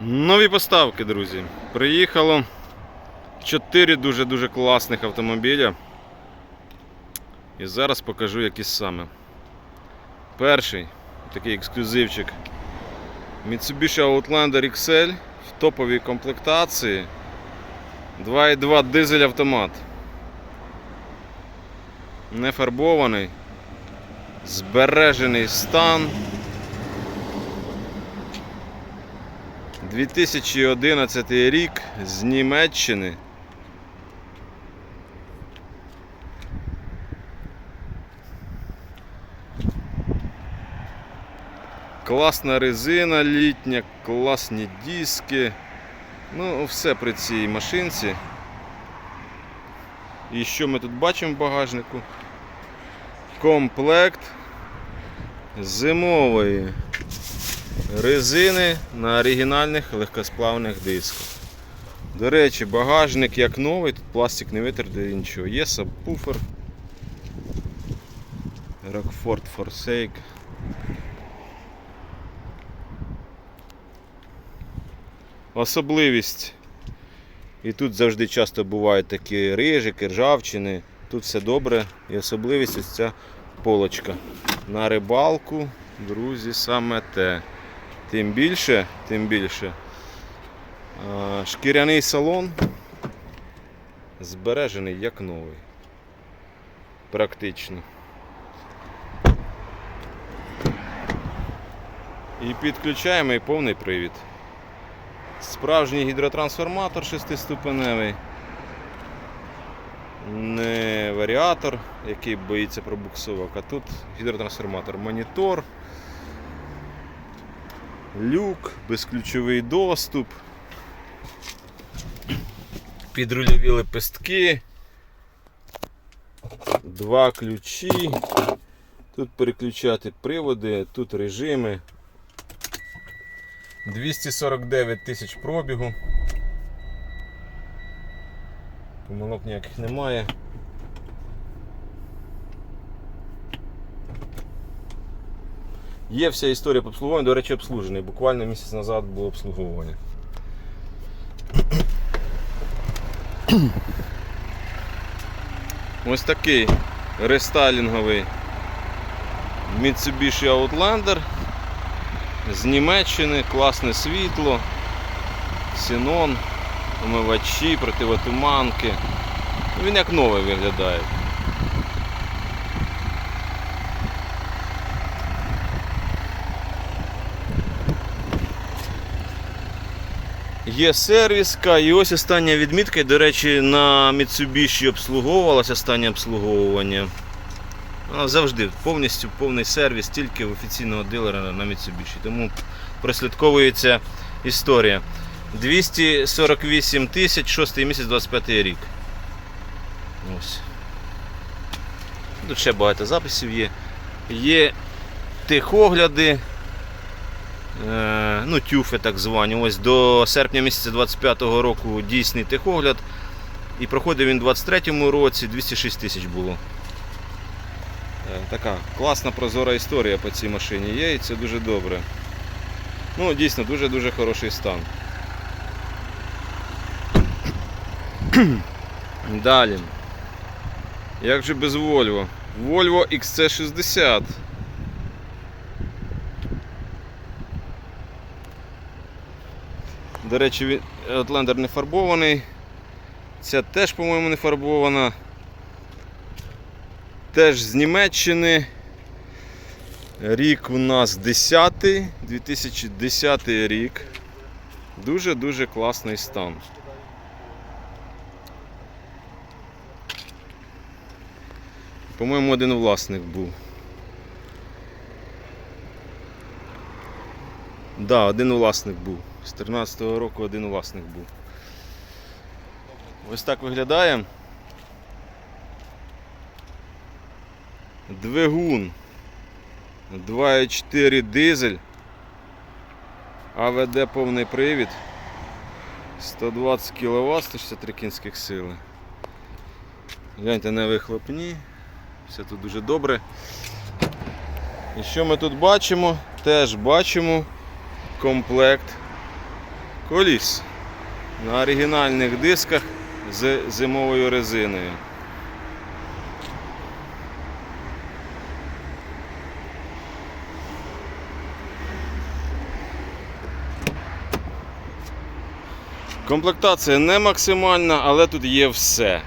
Нові поставки, друзі. Приїхало 4 дуже-дуже класних автомобіля. І зараз покажу, які саме. Перший такий ексклюзивчик. Mitsubishi Outlander XL в топовій комплектації. 2.2 дизель автомат. Не фарбований. Збережений стан. 2011 рік з Німеччини. Класна резина літня, класні диски. Ну, все при цій машинці. І що ми тут бачимо в багажнику? Комплект зимової резини на оригінальних легкосплавних дисках. До речі, багажник як новий, тут пластик не витерде нічого. Є сабвуфер. Rockford Forsake. Особливість. І тут завжди часто бувають такі рижики, ржавчини. Тут все добре. І особливість ось ця полочка. На рибалку, друзі, саме те. Тим більше, тим більше. Шкіряний салон збережений як новий. Практично. І підключаємо і повний привід. Справжній гідротрансформатор шестиступеневий. Не варіатор, який боїться пробуксовок, а тут гідротрансформатор, монітор, люк, безключовий доступ, підрульові лепестки, два ключі. Тут переключати приводи, тут режими. 249 тисяч пробігу. Помилок ніяких немає. Є вся історія по обслуговуванню, до речі, обслужений. Буквально місяць назад було обслуговування. Ось такий рестайлінговий Mitsubishi Outlander з Німеччини, класне світло, ксенон, омивачі, противотуманки. Він як новий виглядає. Є сервіска і ось остання відмітка, до речі, на Mitsubishi обслуговувалося останнє обслуговування. Вона завжди повністю повний сервіс тільки в офіційного дилера на Mitsubishi. Тому прослідковується історія. 248 тисяч, 6 місяць 25 рік. Ось. Тут ще багато записів є. Є техогляди, ну, тюфи так звані. Ось до серпня місяця 25-го року дійсний техогляд. І проходив він у 23-му році 206 тисяч було. Е, Така класна прозора історія по цій машині є і це дуже добре. Ну, дійсно, дуже-дуже хороший стан. Далі. Як же без Volvo? Volvo XC60. До речі, він- Outlander не фарбований. Ця теж, по-моєму, не фарбована. Теж з Німеччини. Рік у нас 10, 2010 рік. Дуже-дуже класний стан. По-моєму, один власник був. Да, один власник був. З 13-го року один власник був. Ось так виглядає. Двигун 2,4 дизель. АВД повний привід. 120 кВт, 163 кінських сили. Гляньте на вихлопні. Все тут дуже добре. І що ми тут бачимо? Теж бачимо комплект коліс на оригінальних дисках з зимовою резиною. Комплектація не максимальна, але тут є все.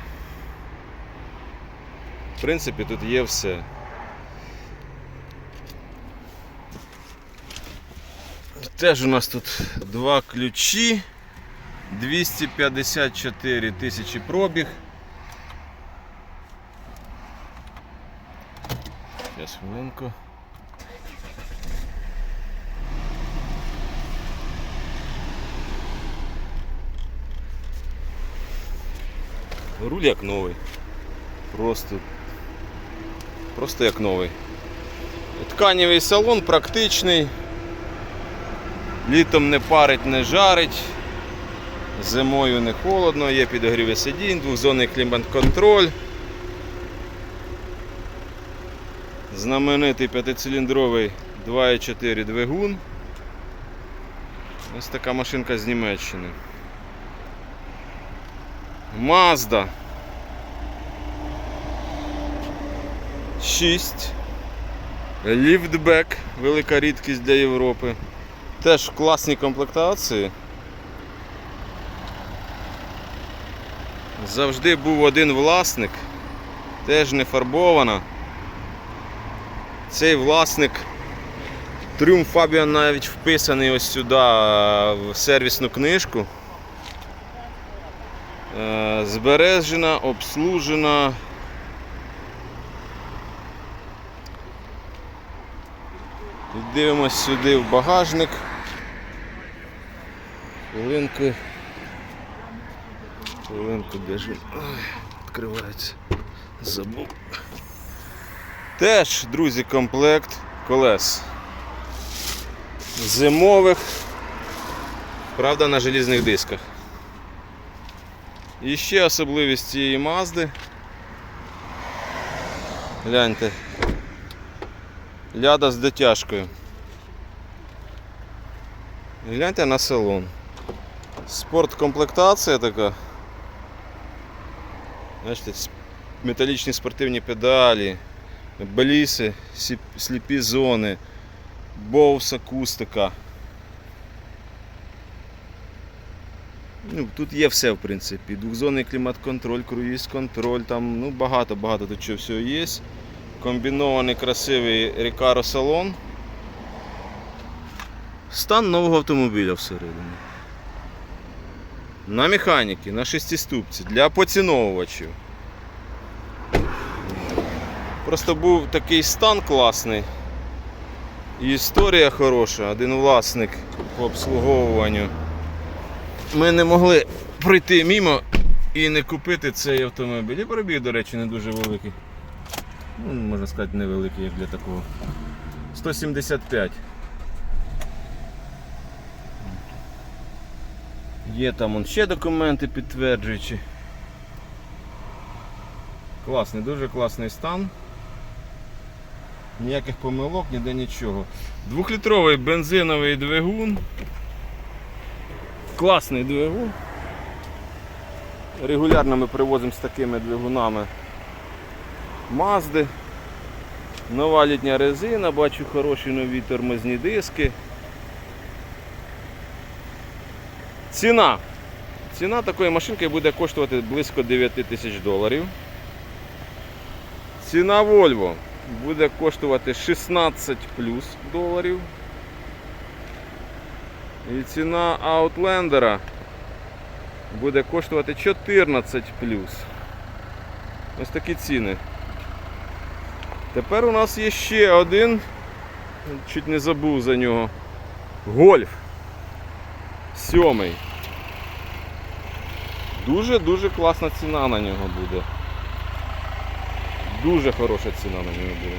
В принципі, тут є все. Теж у нас тут два ключі, 254 тисячі пробіг. Зараз хвилинку. Руль як новий. Просто. Просто як новий. Тканевий салон практичний. Літом не парить, не жарить. Зимою не холодно, є підогріви сидінь, двохзонний клімат-контроль. Знаменитий п'ятициліндровий 2,4 двигун. Ось така машинка з Німеччини. Mazda 6. Ліфтбек, велика рідкість для Європи. Теж в класній комплектації. Завжди був один власник, теж не фарбована. Цей власник Тріумф Fabian навіть вписаний ось сюди в сервісну книжку. Е, Збережена, обслужена. Дивимось сюди в багажник. Хвилинку. Хвилинку де? Відкривається. Забув. Теж, друзі, комплект колес. Зимових. Правда, на желізних дисках. І ще особливість цієї Мазди. Гляньте. Ляда з дотяжкою. Гляньте на салон. Спорткомплектація така. Бачите, металічні спортивні педалі, бліси, сліпі зони, боус акустика. Ну, тут є все, в принципі. Двохзонний клімат-контроль, круїз-контроль, там ну, багато-багато тут чого всього є. Комбінований красивий Recaro салон. Стан нового автомобіля всередині. На механіки, на шестиступці, для поціновувачів. Просто був такий стан класний. І історія хороша, один власник по обслуговуванню. Ми не могли пройти мімо і не купити цей автомобіль. І пробіг, до речі, не дуже великий. Ну, можна сказати, невеликий, як для такого. 175. Є там он ще документи підтверджуючі. Класний, дуже класний стан. Ніяких помилок, ніде нічого. Двохлітровий бензиновий двигун. Класний двигун. Регулярно ми привозимо з такими двигунами Мазди. Нова літня резина, бачу хороші нові тормозні диски. Ціна. Ціна такої машинки буде коштувати близько 9 тисяч доларів. Ціна Volvo буде коштувати 16 плюс доларів. І ціна Outlander буде коштувати 14 плюс. Ось такі ціни. Тепер у нас є ще один, чуть не забув за нього. Гольф. Сьомий. Дуже-дуже класна ціна на нього буде. Дуже хороша ціна на нього буде.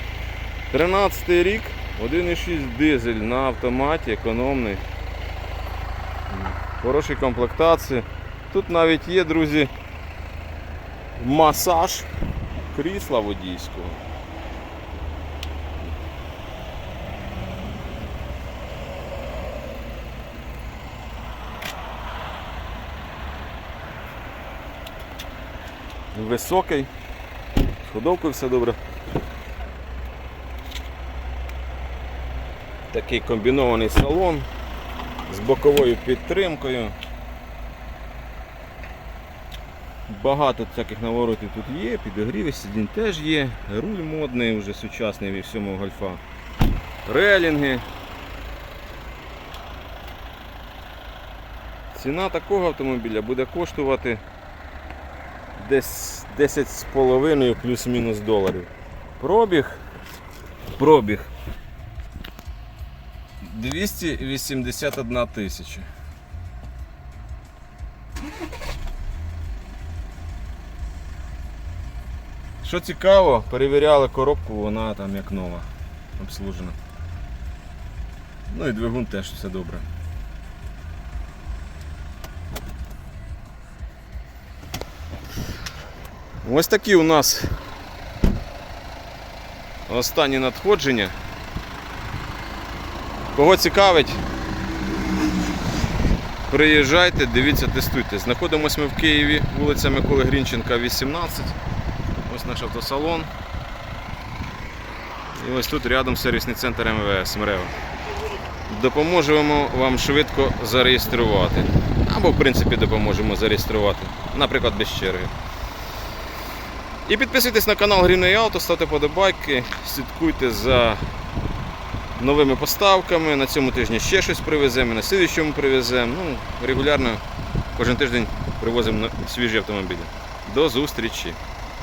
13 рік, 1,6 дизель на автоматі, економний. Хороші комплектації. Тут навіть є, друзі, масаж крісла водійського. Високий. З ходовкою все добре. Такий комбінований салон з боковою підтримкою. Багато всяких наворотів тут є, підогріви сидінь теж є, руль модний, вже сучасний від всьому гольфа. Релінги. Ціна такого автомобіля буде коштувати десь 10,5 плюс-мінус доларів. Пробіг. Пробіг. 281 тисяча. Що цікаво, перевіряли коробку, вона там як нова, обслужена. Ну і двигун теж все добре. Ось такі у нас останні надходження. Кого цікавить, приїжджайте, дивіться, тестуйте. Знаходимося ми в Києві, вулиця Миколи Грінченка, 18. Ось наш автосалон. І ось тут рядом сервісний центр МВС МРЕВ. Допоможемо вам швидко зареєструвати. Або, в принципі, допоможемо зареєструвати. Наприклад, без черги. І підписуйтесь на канал Гріної Авто, ставте подобайки, слідкуйте за новими поставками. На цьому тижні ще щось привеземо, на слідчому привеземо. Ну, регулярно кожен тиждень привозимо свіжі автомобілі. До зустрічі!